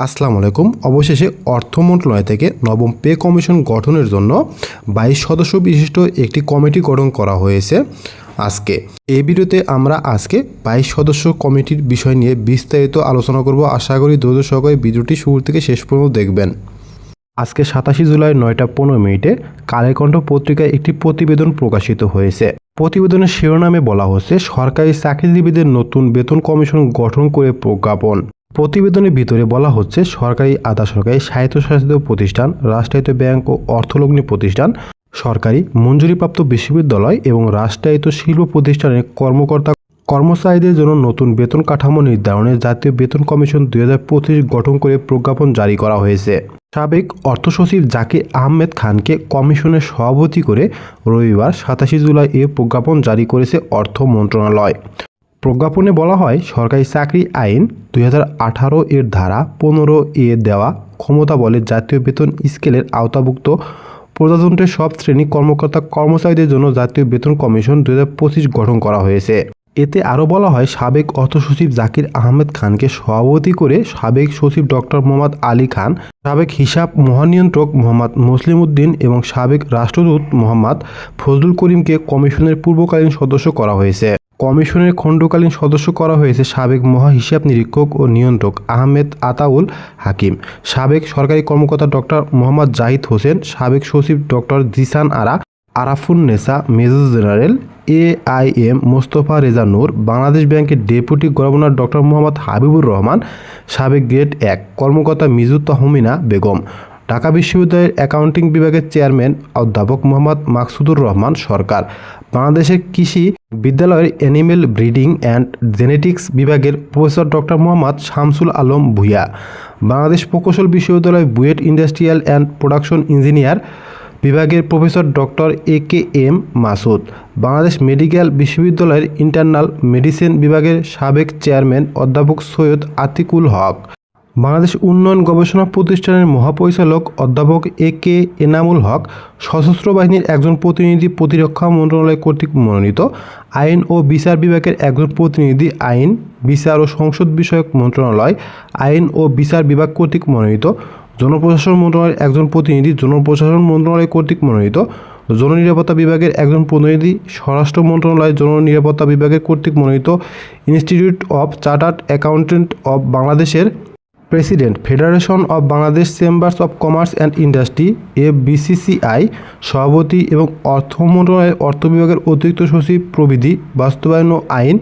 আসসালামু আলাইকুম। অবশেষে অর্থ মন্ত্রণালয় থেকে নবম পে কমিশন গঠনের জন্য বাইশ সদস্য বিশিষ্ট একটি কমিটি গঠন করা হয়েছে আজকে। এই ভিডিওতে আমরা আজকে বাইশ সদস্য কমিটির বিষয় নিয়ে বিস্তারিত আলোচনা করব। আশা করি ধৈর্য সহকারে ভিডিওটি শুরু থেকে শেষ পর্যন্ত দেখবেন। আজকে সাতাশি জুলাই নয়টা পনেরো মিনিটে কালেকণ্ঠ পত্রিকায় একটি প্রতিবেদন প্রকাশিত হয়েছে। প্রতিবেদনের শিরোনামে বলা হচ্ছে, সরকারি চাকরিজীবীদের নতুন বেতন কমিশন গঠন করে প্রজ্ঞাপন। প্রতিবেদনের ভিতরে বলা হচ্ছে, সরকারি আধা সরকারি স্বায়ত্তশাসিত প্রতিষ্ঠান, রাষ্ট্রায়ত্ত ব্যাংক ও অর্থলগ্নি প্রতিষ্ঠান, সরকারি মঞ্জুরিপ্রাপ্ত বিশ্ববিদ্যালয় এবং রাষ্ট্রায়ত্ত শিল্প প্রতিষ্ঠানের কর্মকর্তা কর্মচারীদের জন্য নতুন বেতন কাঠামো নির্ধারণে জাতীয় বেতন কমিশন দুই হাজার পঁচিশ গঠন করে প্রজ্ঞাপন জারি করা হয়েছে। সাবেক অর্থ সচিব জাকির আহমেদ খানকে কমিশনের সভাপতি করে রবিবার সাতাশি জুলাই এ প্রজ্ঞাপন জারি করেছে অর্থ মন্ত্রণালয়। প্রজ্ঞাপনে বলা হয়, সরকারি চাকরি আইন দুই হাজার আঠারো এর ধারা পনেরো এ দেওয়া ক্ষমতা বলে জাতীয় বেতন স্কেলের আওতাভুক্ত প্রজাতন্ত্রের সব শ্রেণি কর্মকর্তা কর্মচারীদের জন্য জাতীয় বেতন কমিশন দুই হাজার পঁচিশ গঠন করা হয়েছে। এতে আরও বলা হয়, সাবেক অর্থ সচিব জাকির আহমেদ খানকে সভাপতি করে সাবেক সচিব ডক্টর মোহাম্মদ আলী খান, সাবেক হিসাব মহানিয়ন্ত্রক মোহাম্মদ মুসলিম উদ্দিন এবং সাবেক রাষ্ট্রদূত মোহাম্মদ ফজলুল করিমকে কমিশনের পূর্বকালীন সদস্য করা হয়েছে। কমিশনের খণ্ডকালীন সদস্য করা হয়েছে সাবেক মহা হিসাব নিরীক্ষক ও নিয়ন্ত্রক আহমেদ আতাউল হাকিম, সাবেক সরকারি কর্মকর্তা ডক্টর মোহাম্মদ জাহিদ হোসেন, সাবেক সচিব doctor Zeesan Ara Arafun Nesa major general A I M Mostafa Reza Noor, Bangladesh ব্যাংকের deputy governor doctor Mohammad Habibur Rahman, সাবেক গ্রেড এক কর্মকর্তা মিজু তহমিনা বেগম, ঢাকা বিশ্ববিদ্যালয়ের অ্যাকাউন্টিং বিভাগের চেয়ারম্যান অধ্যাপক মোহাম্মদ মাকসুদুর রহমান সরকার। বাংলাদেশের কৃষি বিদ্যালয়ের অ্যানিমেল ব্রিডিং অ্যান্ড জেনেটিক্স বিভাগের প্রফেসর ডক্টর মোহাম্মদ শামসুল আলম ভুইয়া, বাংলাদেশ প্রকৌশল বিশ্ববিদ্যালয় BUET industrial and production engineer বিভাগের professor doctor A K M Masud, Bangladesh medical বিশ্ববিদ্যালয়ের ইন্টারনাল মেডিসিন বিভাগের সাবেক চেয়ারম্যান অধ্যাপক সৈয়দ আতিকুল হক। বাংলাদেশ উন্নয়ন গবেষণা প্রতিষ্ঠানের মহাপরিচালক অধ্যাপক এ কে এনামুল হক সশস্ত্র বাহিনীর একজন প্রতিনিধি প্রতিরক্ষা মন্ত্রণালয় কর্তৃক মনোনীত। আইন ও বিচার বিভাগের একজন প্রতিনিধি আইন, বিচার ও সংসদ বিষয়ক মন্ত্রণালয়, আইন ও বিচার বিভাগ কর্তৃক মনোনীত। জনপ্রশাসন মন্ত্রণালয়ের একজন প্রতিনিধি, জনপ্রশাসন মন্ত্রণালয় কর্তৃক মনোনীত। জননিরাপত্তা বিভাগের একজন প্রতিনিধি, স্বরাষ্ট্র মন্ত্রণালয় জননিরাপত্তা বিভাগের কর্তৃক মনোনীত। Institute of chartered accountant of বাংলাদেশের president, federation of Bangladesh chambers of commerce and industry A BCCI সভাপতি এবং অর্থ মন্ত্রণালয়ের অর্থ বিভাগের অতিরিক্ত সচিব প্রবিধি বাস্তবায়ন ও আইন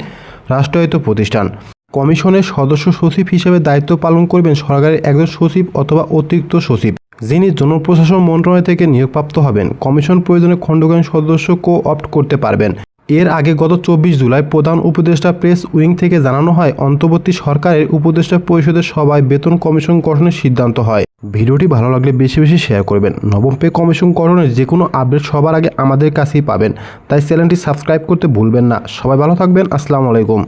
রাষ্ট্রায়ত্ত প্রতিষ্ঠান। কমিশনের সদস্য সচিব হিসেবে দায়িত্ব পালন করবেন সরকারের একজন সচিব অথবা অতিরিক্ত সচিব, যিনি জনপ্রশাসন মন্ত্রণালয় থেকে নিয়োগপ্রাপ্ত হবেন। কমিশন প্রয়োজনে খণ্ডকালীন সদস্য কো অপ্ট করতে পারবেন। এর আগে গত চব্বিশ জুলাই প্রধান উপদেষ্টা প্রেস উইং থেকে জানানো হয়, অন্তর্বর্তী সরকারের উপদেষ্টা পরিষদের সভায় বেতন কমিশন গঠনের সিদ্ধান্ত হয়। ভিডিওটি ভালো লাগলে বেশি বেশি শেয়ার করবেন। নবম পে কমিশন গঠনের যে কোনো আপডেট সবার আগে আমাদের কাছেই পাবেন। তাই চ্যানেলটি সাবস্ক্রাইব করতে ভুলবেন না। সবাই ভালো থাকবেন। আসসালামু আলাইকুম।